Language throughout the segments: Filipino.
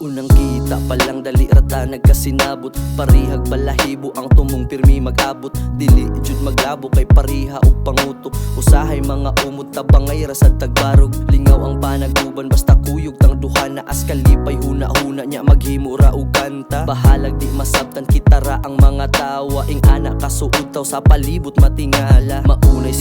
Unang kita palang dali rata nagkasinabot. Parihag balahibo ang tumong pirmi mag-abot. Dili jud maglabo kay pariha ug pangutok Usahay mga umot tabangay rasad tagbarog. Lingaw ang panaguban basta kuyog tang duha na askalipay huna-huna nya maghimo ra og kanta. Bahalag di masabtan kitara ang mga tawa. Ing ana kasuutaw sa palibot matingala. Maunay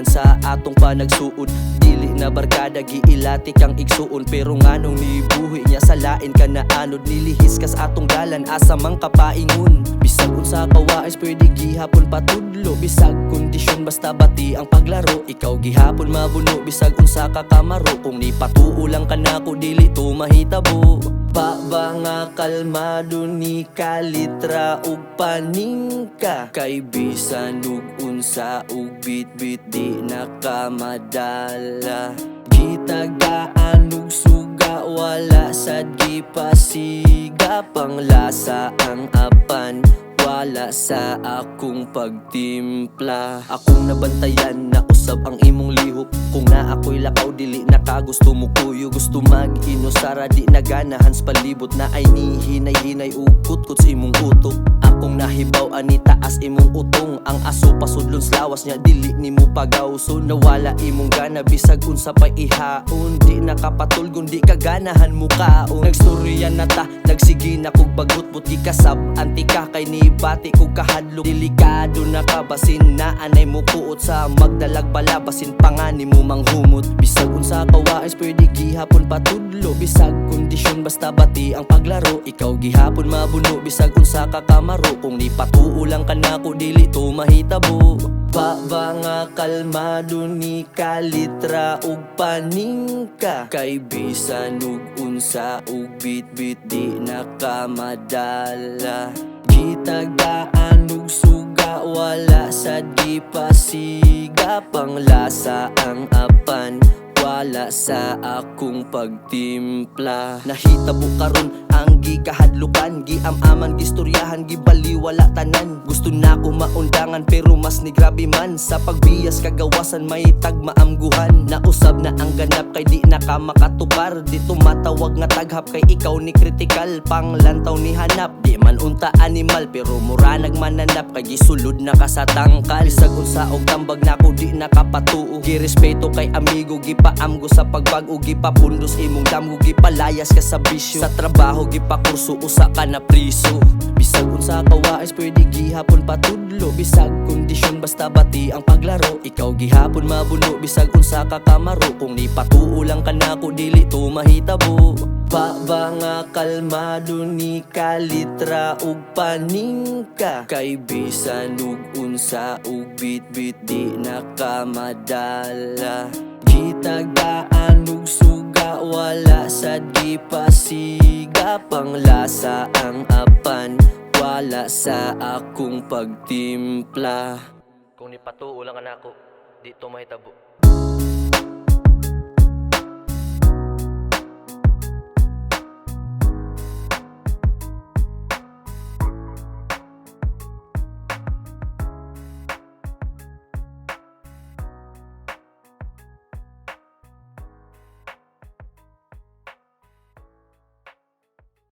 sinuganan sa atong panagsuod. Dili na barkada giilati kang igsuon. Pero nganong nibuhi niya sa lain ka na anod nilihis kas atong dalan asa mang kapaingon. Bisag unsa kawais pwede gihapon patudlo. Bisag kondisyon basta bati ang paglaro. Ikaw gihapon mabuno bisag unsa ka kamaro Kung ni patuo lang ka nako dili to mahitabo Pa ba nga kalmado ni kalitra ug paningka. Kay bisan ug unsa ug bit-bit di nakamadala. Gitagaan ug suga wala sad gipasiga. Panglasa ang apan wala sa akong pagtimpla. Akong nabantayan na usab ang imong lihok. Kung na ako'y lakaw dili na ka. Gusto mo kuyo Gusto mag-inusara di naganahan sa palibot Na ay ni hinay-hinay. Ukot sa imong utok nahibaw ani taas imong utong. Ang aso pasudlon lawas niya dili ni mo pagawson Nawala imong gana bisag unsa pa'y ihaon. Di nakapatulgon di kaganahan mo kaon. Nagstorya na ta nagsige na kog bagut di kasab anti ka kay ni bati kog kahadlok. Delikado na ka basin na anay mo kuot sa magdalag bala basin pangani mo manghumot Bisag unsa gihapon patudlo Bisag kondisyon basta bati ang paglaro. Ikaw gihapon mabuno bisag unsa ka kamaro. Kung ni patuo lang ka nako dili to mahitabo. Pa ba nga kalmado ni kalitra ug paningka Kay bisan ug unsa ug bit-bit di nakamadala. Gitagaan ug suga wala sad gipasiga Panglasa ang apan wala sa akong pagtimpla. Nahitabo karon ang gikahadlukan Giam-aman, gistoryahan, gibaliwala tanan Gusto na ko maundangan pero mas ni grabe man. Sa pagbiyas kagawasan may tagmaamguhan. Nausab na ang ganap kay di na ka makatukar Dito matawag nga taghap kay ikaw ni kritikal. Panglantaw ni hanap Di man unta animal. Pero mura nagmananap Kay gisulod na ka sa tangkal. Bisag unsa og tambag nako di nakapatuo. Girespeto kay amigo gipaamgo sa pagbago. Gipapundos imong damgo gipalayas ka sa bisyo. Sa trabaho gipakurso usa ka na priso. Bisag unsa kawais pwede gihapon patudlo. Bisag kondisyon basta bati ang paglaro. Ikaw gihapon mabuno bisag unsa ka kamaro. Kung ni patuo lang ka nako dili to mahitabo. Pa ba nga kalmado ni kalitra ug paningka Kay bisan ug unsa ug bit-bit di nakamadala. Gitagaan ug wala sad gipasiga Panglasa ang apan. Wala sa akong pagtimpla. Kung ni patuo lang ka nako di to mahitabo